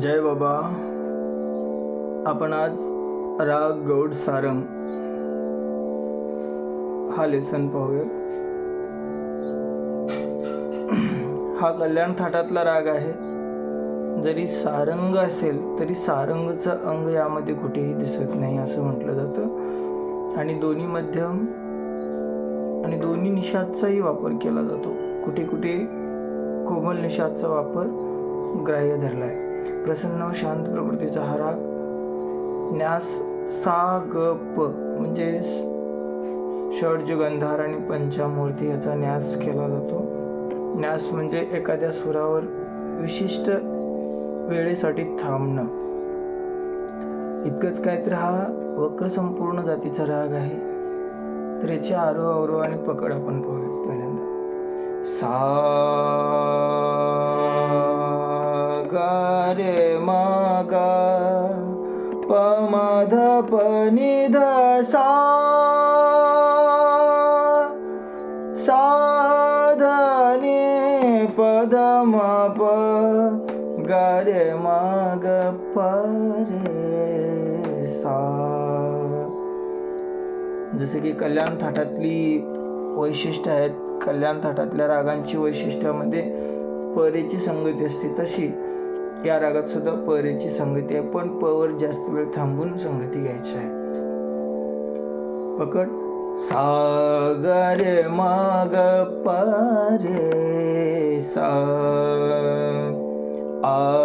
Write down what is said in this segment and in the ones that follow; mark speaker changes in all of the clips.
Speaker 1: जय बाबा. आपण आज राग गौड सारंग हा लेसन पाहूया हा कल्याण थाटातला राग आहे. जरी सारंग असेल तरी सारंगचं अंग यामध्ये कुठेही दिसत नाही असं म्हटलं जातं. आणि दोन्ही मध्यम आणि दोन्ही निषादचाही वापर केला जातो. कुठे कुठे कोमल निषादचा वापर ग्राह्य धरला आहे प्रसन्न व शांत प्रकृतीचा हा राग न्यास सा ग प म्हणजे षडजुगंधार आणि पंचामूर्ती याचा न्यास केला जातो. न्यास म्हणजे एखाद्या सुरावर विशिष्ट वेळेसाठी थांबणं. इतकंच काय तर हा वक्र संपूर्ण जातीचा राग आहे. तर याची आरोह अवरोह आणि पकड आपण पाहूयात पहिल्यांदा. सा प निधसा ध प नि ध परे प सा जसे की कल्याण थाटातली वैशिष्ट्य आहेत कल्याण थाटातल्या रागांची वैशिष्ट्यामध्ये परेची संगती असते तशी. या रागात सुद्धा परेची संगती आहे पण पवर जास्त वेळ थांबून संगती घ्यायची आहे. पकड. सागर माग पारे सा आ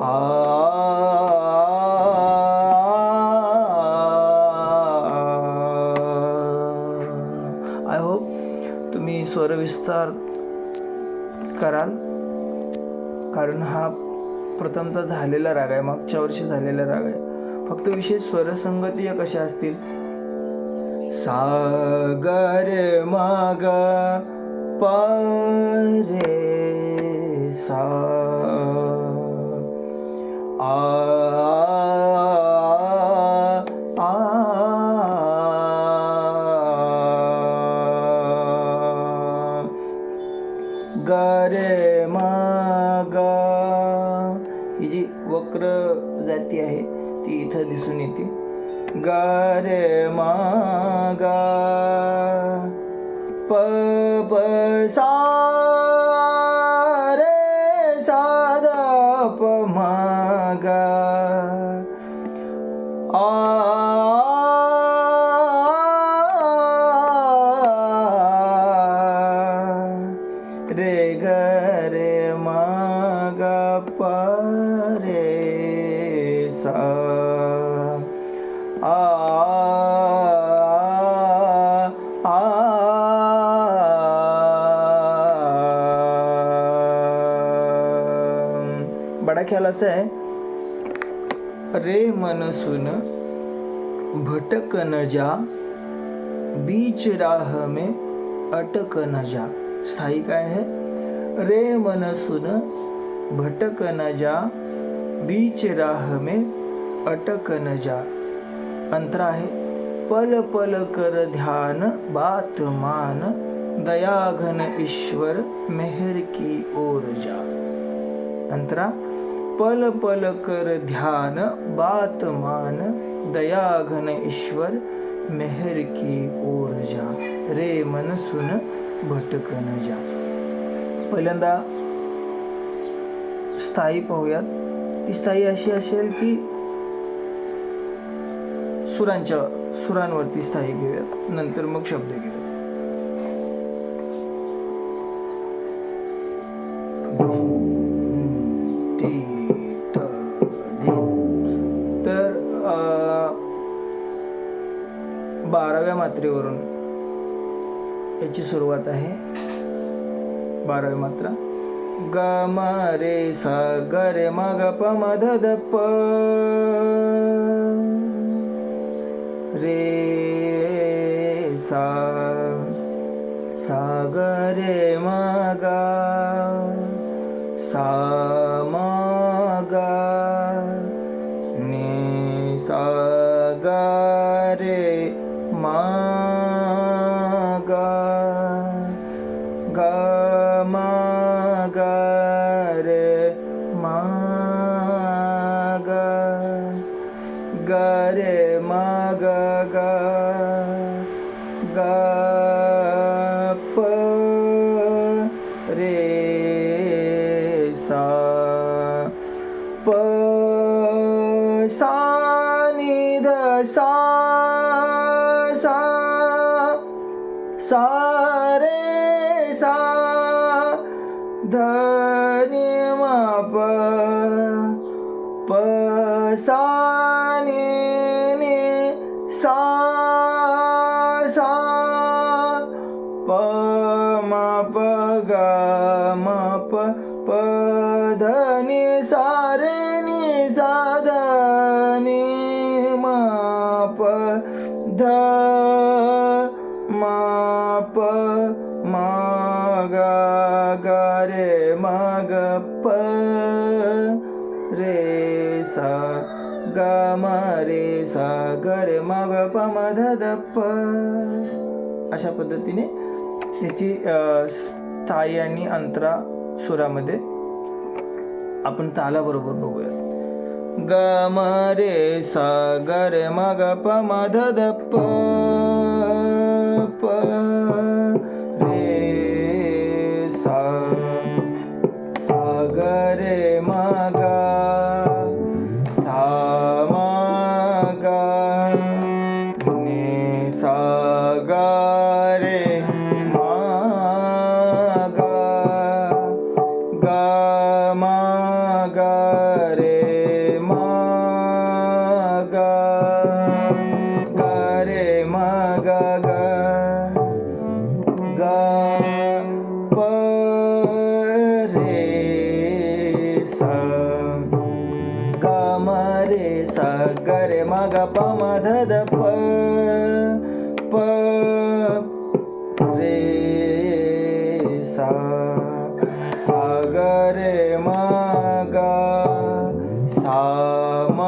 Speaker 1: आय होप तुम्ही स्वरविस्तार कराल. कारण हा प्रथमतः झालेला राग आहे मागच्या वर्षी झालेला राग आहे. फक्त विशेष स्वरसंगती या कशा असतील? सागर माग रे सा आ आ गरे मागा. ही जी वक्र जाती आहे ती इथं दिसून येते. गारे मागा. प प सा सा आ आ बडा ख्याल असा आहे रे मन सुन भटक न जा बीच राह में अटक न जा स्थायी काय आहे रे मन सुन भटक न जा बीच राह में अटक न जा. अंतरा आहे पल पल कर ध्यान बात मान दयाघन ईश्वर मेहर की ओर जा. अंतरा पल पल कर ध्यान बात मान दयाघन ईश्वर मेहर की ओर जा. रे मन सुन भटकन जा. पहिल्यांदा स्थायी पाहूयात. ती स्थायी अशी असेल की सुरांच्या सुरांवरती स्थायी घेऊयात. नंतर मग शब्द घेऊयात. तर बाराव्या मात्रेवरून याची सुरुवात आहे. बारावी मात्रा. ग म रे सा ग रे म ग प म ध प. रे सा सा ग रे म ग सा म सा सा प म प ग म ग म रे सा ग ग प अशा पद्धतीने याची स्थायी आणि अंतरा सुरामध्ये आपण तालाबरोबर बघूया ग म सागर मग ग रे म ग ग ग प रे सा ग म रे सा ग रे म ग प म ध ध प प रे सा सा ग रे म ग सा म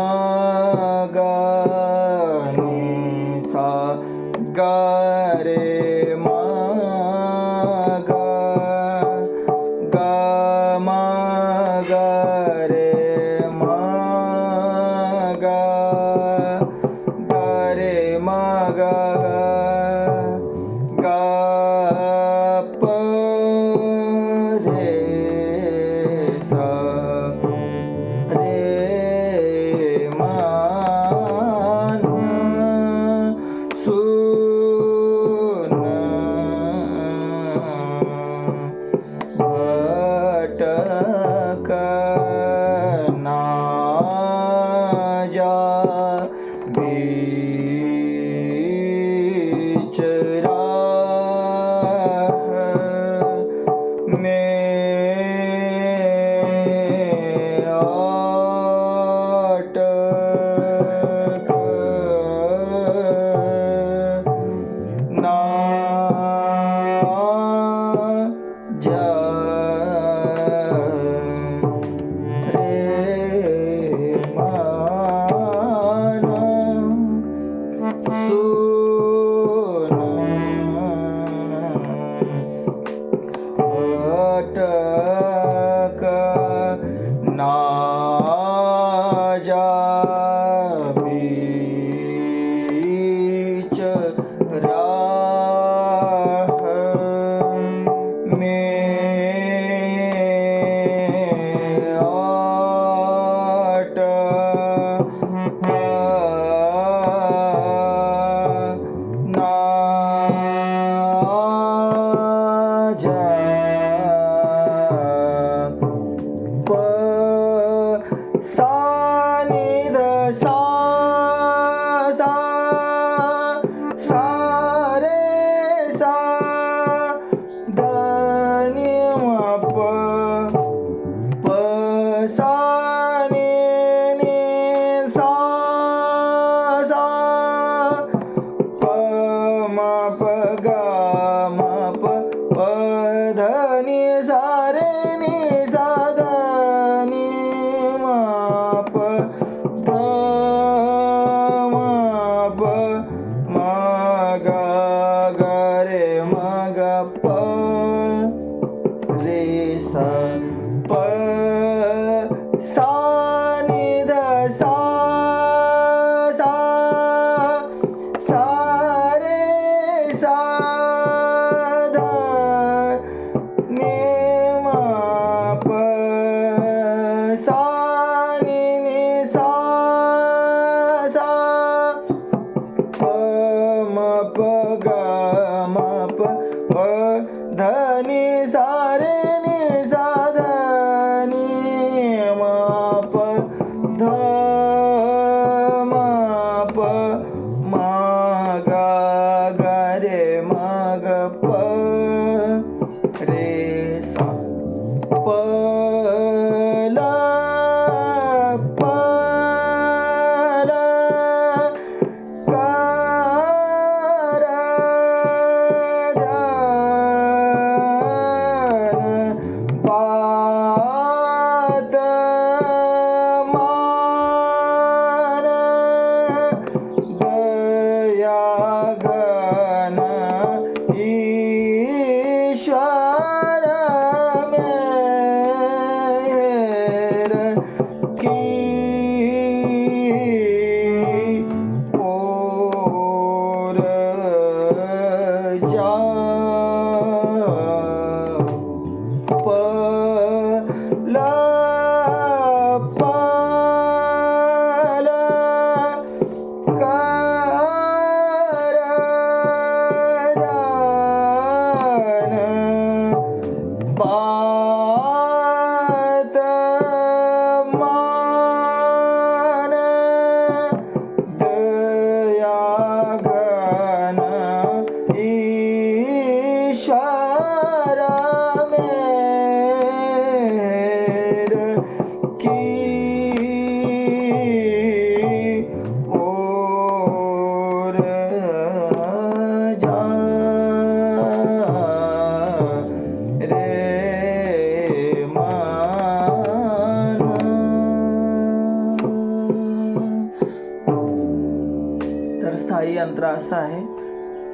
Speaker 1: रे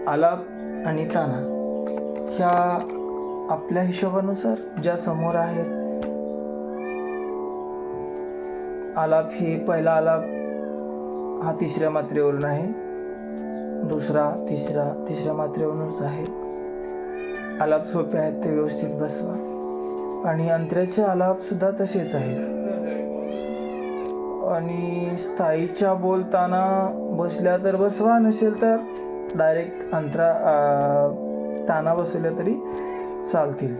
Speaker 1: आलाप आणि ताना ह्या आपल्या हिशोबानुसार ज्या समोर आहेत. आलाप ही पहिला आलाप हा तिसऱ्या मात्रेवरून आहे. दुसरा तिसरा तिसऱ्या मात्रेवरूनच आहे. आलाप सोपे आहेत ते व्यवस्थित बसवा. आणि अंतऱ्याचे आलापसुद्धा तसेच आहेत. आणि स्थायीच्या बोलताना बसल्या तर बसवा नसेल तर डायरेक्ट अंतरा ताना बसवल्या तरी चालतील.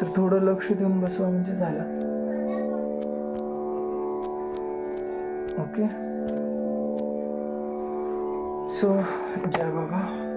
Speaker 1: तर थोडं लक्ष देऊन बसवा म्हणजे झालं. ओके? सो जय बाबा.